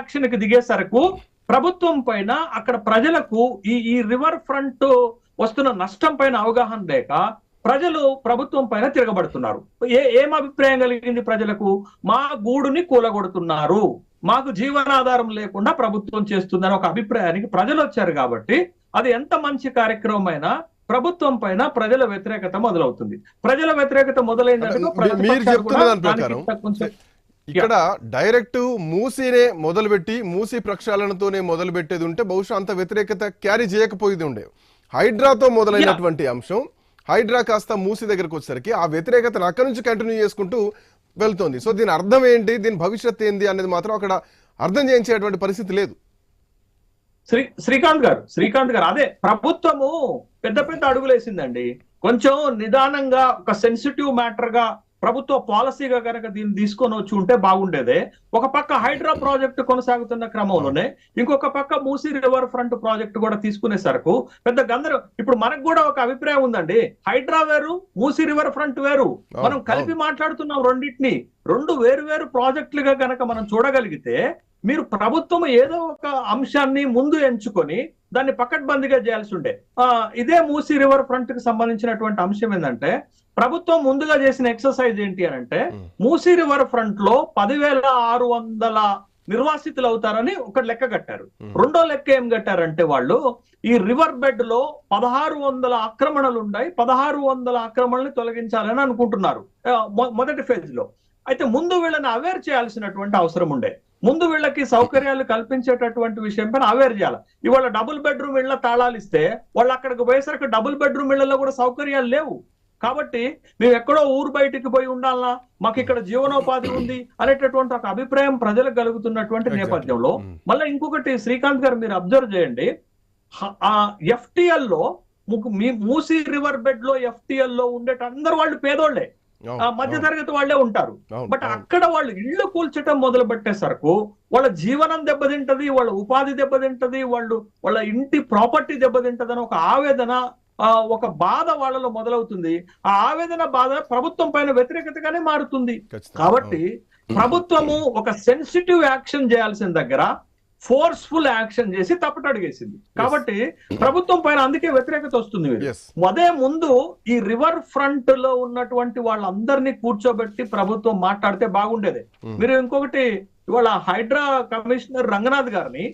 యాక్షన్కి దిగేసరకు ప్రభుత్వం పైన అక్కడ ప్రజలకు ఈ ఈ రివర్ ఫ్రంట్ వస్తున్న నష్టం పైన అవగాహన లేక ప్రజలు ప్రభుత్వం పైన తిరగబడుతున్నారు. ఏ ఏం అభిప్రాయం కలిగింది ప్రజలకు? మా గూడుని కూలగొడుతున్నారు. మాకు జీవనాధారం లేకుండా ప్రభుత్వం చేస్తుందని ఒక అభిప్రాయానికి ప్రజలు వచ్చారు కాబట్టి అది ఎంత మంచి కార్యక్రమం అయినా ప్రభుత్వం పైన ప్రజల వ్యతిరేకత మొదలవుతుంది. ప్రజల వ్యతిరేకత మొదలైనందుకు ఇక్కడ డైరెక్ట్ మూసీనే మొదలుపెట్టి మూసీ ప్రక్షాళనతోనే మొదలు పెట్టేది ఉంటే బహుశా అంత వ్యతిరేకత క్యారీ చేయకపోయేది ఉండే. హైడ్రాతో మొదలైనటువంటి అంశం హైడ్రా కాస్త మూసీ దగ్గరకు వచ్చేసరికి ఆ వ్యతిరేకతను అక్కడి నుంచి కంటిన్యూ చేసుకుంటూ వెళ్తోంది. సో దీని అర్థం ఏంటి? దీని భవిష్యత్ ఏంది అనేది మాత్రం అక్కడ అర్థం చేయించేటువంటి పరిస్థితి లేదు. శ్రీ శ్రీకాంత్ గారు శ్రీకాంత్ గారు అదే ప్రభుత్వము పెద్ద పెద్ద అడుగులేసిందండి. కొంచెం నిదానంగా ఒక సెన్సిటివ్ మ్యాటర్గా ప్రభుత్వ పాలసీగా కనుక దీన్ని తీసుకొని వచ్చి ఉంటే బాగుండేదే. ఒక పక్క హైడ్రా ప్రాజెక్టు కొనసాగుతున్న క్రమంలోనే ఇంకొక పక్క మూసీ రివర్ ఫ్రంట్ ప్రాజెక్టు కూడా తీసుకునే సరకు పెద్ద గందర ఇప్పుడు మనకు కూడా ఒక అభిప్రాయం ఉందండి. హైడ్రా వేరు మూసీ రివర్ ఫ్రంట్ వేరు. మనం కలిపి మాట్లాడుతున్నాం రెండింటిని. రెండు వేరు వేరు ప్రాజెక్టులుగా కనుక మనం చూడగలిగితే మీరు ప్రభుత్వం ఏదో ఒక అంశాన్ని ముందు ఎంచుకొని దాన్ని పకడ్బందీగా చేయాల్సి ఉండే. ఇదే మూసీ రివర్ ఫ్రంట్కి సంబంధించినటువంటి అంశం ఏంటంటే ప్రభుత్వం ముందుగా చేసిన ఎక్సర్సైజ్ ఏంటి అని అంటే. మూసీ రివర్ ఫ్రంట్లో పదివేల ఆరు వందల నిర్వాసితులు అవుతారని ఒక లెక్క కట్టారు. రెండో లెక్క ఏం కట్టారంటే వాళ్ళు ఈ రివర్ బెడ్లో పదహారు వందల ఆక్రమణలు ఉన్నాయి పదహారు వందల ఆక్రమణల్ని తొలగించాలని అనుకుంటున్నారు. మొదటి ఫేజ్లో. అయితే ముందు వీళ్ళని అవేర్ చేయాల్సినటువంటి అవసరం ఉండే. ముందు వీళ్ళకి సౌకర్యాలు కల్పించేటటువంటి విషయం పైన అవేర్ చేయాలి. ఇవాళ డబుల్ బెడ్రూమ్ ఇళ్ళ తాళాలు ఇస్తే వాళ్ళు అక్కడికి పోయేసరికి డబుల్ బెడ్రూమ్ ఇళ్ళలో కూడా సౌకర్యాలు లేవు. కాబట్టి మేము ఎక్కడో ఊరు బయటికి పోయి ఉండాలనా మాకు ఇక్కడ జీవనోపాధి ఉంది అనేటటువంటి ఒక అభిప్రాయం ప్రజలకు కలుగుతున్నటువంటి. నేపథ్యంలో. మళ్ళీ ఇంకొకటి శ్రీకాంత్ గారు మీరు అబ్జర్వ్ చేయండి ఆ ఎఫ్టిఎల్లో మీ మూసీ రివర్ బెడ్లో ఎఫ్టిఎల్లో ఉండేట అందరు వాళ్ళు పేదోళ్ళే మధ్య తరగతి వాళ్ళే ఉంటారు బట్. అక్కడ వాళ్ళు ఇళ్ళు కూల్చడం మొదలు పెట్టేసరకు వాళ్ళ జీవనం దెబ్బతింటది వాళ్ళ ఉపాధి దెబ్బతింటది వాళ్ళు వాళ్ళ ఇంటి ప్రాపర్టీ దెబ్బతింటది అని ఒక ఆవేదన ఒక బాధ వాళ్ళలో మొదలవుతుంది. ఆ ఆవేదన బాధ ప్రభుత్వం పైన వ్యతిరేకతగానే మారుతుంది. కాబట్టి ప్రభుత్వము ఒక సెన్సిటివ్ యాక్షన్ చేయాల్సిన దగ్గర ఫోర్స్ఫుల్ యాక్షన్ చేసి తప్పటడుగేసింది. కాబట్టి ప్రభుత్వం పైన అందుకే వ్యతిరేకత వస్తుంది. అదే ముందు ఈ రివర్ ఫ్రంట్లో ఉన్నటువంటి వాళ్ళందరినీ కూర్చోబెట్టి ప్రభుత్వం మాట్లాడితే బాగుండేది. Hmm. మీరు ఇంకొకటి ఇవాళ హైడ్రా కమిషనర్ రంగనాథ్ గారిని.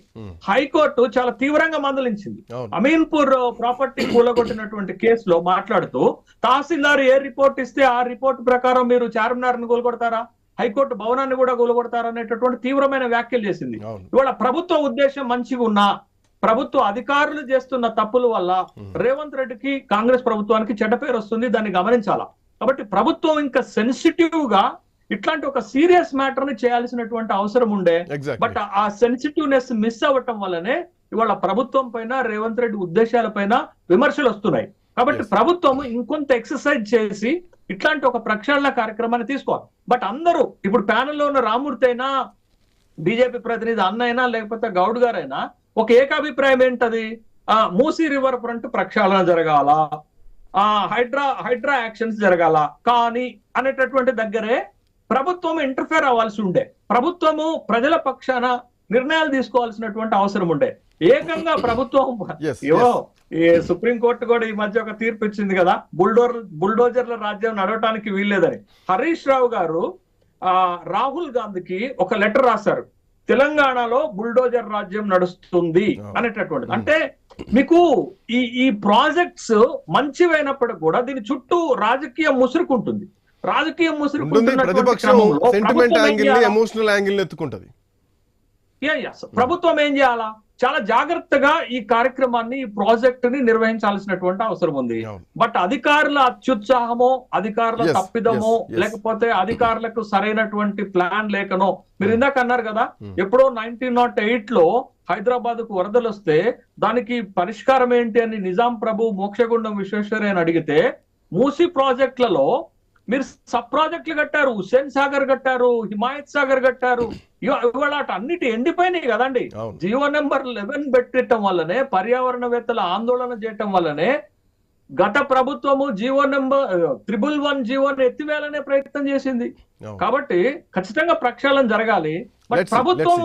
హైకోర్టు చాలా తీవ్రంగా మందలించింది. అమీన్పూర్ ప్రాపర్టీ కూలగొట్టినటువంటి కేసులో మాట్లాడుతూ తహసీల్దార్ ఏ రిపోర్ట్ ఇస్తే ఆ రిపోర్ట్ ప్రకారం మీరు చార్మినార్ని కూలగొడతారా హైకోర్టు భవనాన్ని కూడా కూలగొడతారా అనేటటువంటి తీవ్రమైన వ్యాఖ్యలు చేసింది. ఇవాళ ప్రభుత్వ ఉద్దేశం మంచిగా ఉన్నా ప్రభుత్వ అధికారులు చేస్తున్న తప్పుల వల్ల. రేవంత్ రెడ్డికి కాంగ్రెస్ ప్రభుత్వానికి చెడ్డ పేరు వస్తుంది దాన్ని గమనించాలా? కాబట్టి ప్రభుత్వం ఇంకా సెన్సిటివ్గా ఇట్లాంటి ఒక సీరియస్ మ్యాటర్ని చేయాల్సినటువంటి అవసరం ఉండే. బట్ ఆ సెన్సిటివ్నెస్ మిస్ అవ్వటం వల్లనే ఇవాళ ప్రభుత్వం పైన రేవంత్ రెడ్డి ఉద్దేశాల పైన విమర్శలు వస్తున్నాయి. కాబట్టి. ప్రభుత్వం ఇంకొంత ఎక్సర్సైజ్ చేసి ఇట్లాంటి ఒక ప్రక్షాళన కార్యక్రమాన్ని తీసుకోవాలి. బట్ అందరూ ఇప్పుడు ప్యానెల్లో ఉన్న రామూర్తి అయినా బీజేపీ ప్రతినిధి అన్నైనా లేకపోతే గౌడ్ గారైనా ఒక ఏకాభిప్రాయం ఏంటది? ఆ మూసీ రివర్ ఫ్రంట్ ప్రక్షాళన జరగాల? ఆ హైడ్రా హైడ్రా యాక్షన్స్ జరగాల? కానీ అనేటటువంటి దగ్గరే ప్రభుత్వం ఇంటర్ఫేర్ అవ్వాల్సి ఉండే. ప్రభుత్వము ప్రజల పక్షాన నిర్ణయాలు తీసుకోవాల్సినటువంటి అవసరం ఉండే. ఏకంగా ప్రభుత్వం ఏవో ఈ సుప్రీం కోర్టు కూడా ఈ మధ్య ఒక తీర్పు ఇచ్చింది కదా. బుల్డోర్ బుల్డోజర్ల రాజ్యం నడవటానికి వీల్లేదని. హరీష్ రావు గారు ఆ రాహుల్ గాంధీకి ఒక లెటర్ రాశారు. తెలంగాణలో బుల్డోజర్ రాజ్యం నడుస్తుంది Oh. అనేటటువంటిది. అంటే మీకు ఈ ఈ ప్రాజెక్ట్స్ మంచివైనప్పటికీ కూడా దీని చుట్టూ రాజకీయ ముసురుకుంటుంది. రాజకీయ ప్రతిపక్షం సెంటిమెంట్ ప్రభుత్వం ఏం యాంగిల్ చేయాలా? ఎమోషనల్ యాంగిల్ని ఎత్తుకుంటది Yeah, yes. ప్రభుత్వం ఏం చేయాలా చాలా జాగ్రత్తగా ఈ కార్యక్రమాన్ని ఈ ప్రాజెక్ట్ని నిర్వహించాల్సినటువంటి అవసరం ఉంది. బట్ అధికారుల అత్యుత్సాహమో అధికారుల తప్పిదమో. లేకపోతే అధికారులకు సరైనటువంటి ప్లాన్ లేకనో మీరు ఇందాక అన్నారు కదా Hmm. ఎప్పుడో నైన్టీన్ నాట్ ఎయిట్లో హైదరాబాద్కు వరదలు వస్తే దానికి పరిష్కారం ఏంటి అని నిజాం ప్రభు మోక్షగుండం విశ్వేశ్వరయ్య అని అడిగితే మూసి ప్రాజెక్టులలో మీరు సబ్ ప్రాజెక్టులు కట్టారు హుస్సేన్ సాగర్ కట్టారు హిమాయత్ సాగర్ కట్టారు. ఇవ- ఇవాళ అటు అన్నిటి ఎండిపోయినాయి కదండి. జియో నెంబర్ లెవెన్ పెట్టడం వల్లనే పర్యావరణవేత్తల ఆందోళన చేయటం వల్లనే గత ప్రభుత్వము జీవో నెంబర్ త్రిబుల్ వన్ జీవోని ఎత్తివేయాలనే ప్రయత్నం చేసింది. కాబట్టి ఖచ్చితంగా ప్రక్షాళన జరగాలి. ప్రభుత్వం